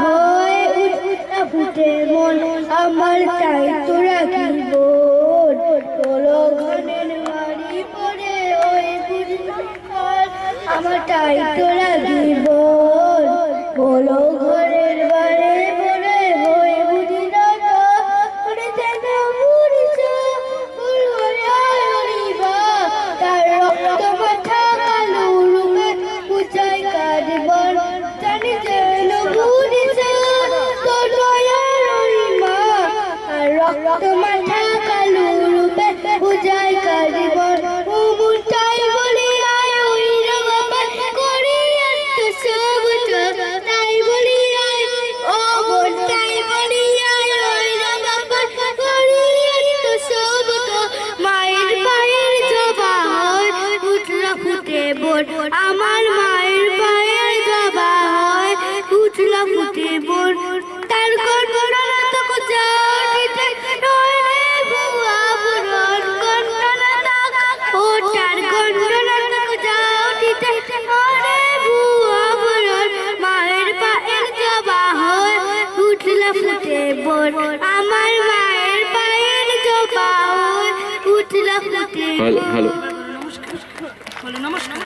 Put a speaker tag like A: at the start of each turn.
A: হয়ে উঠা ফুটে মন আমার তাই তোরা কি বোন আমার তাই তোরা মাথা কালো রূপে কাঁদবার ও মুটাই বলি আয় ওই রে করি এত সব তাই বলি আয় ও মুটাই বলি আয় ওই রে করি এত সব মায়ের পায়ের জবা হয় উঠল ফুটে বোন আমার মায়ের পায়ের জবা হয়। উঠল ফুটে বোন তার গন্ডনা আমার মায়ের পায়ের জবা হয়। উঠল ফুটে
B: হ্যালো হ্যালো।
C: নমস্কার নমস্কার।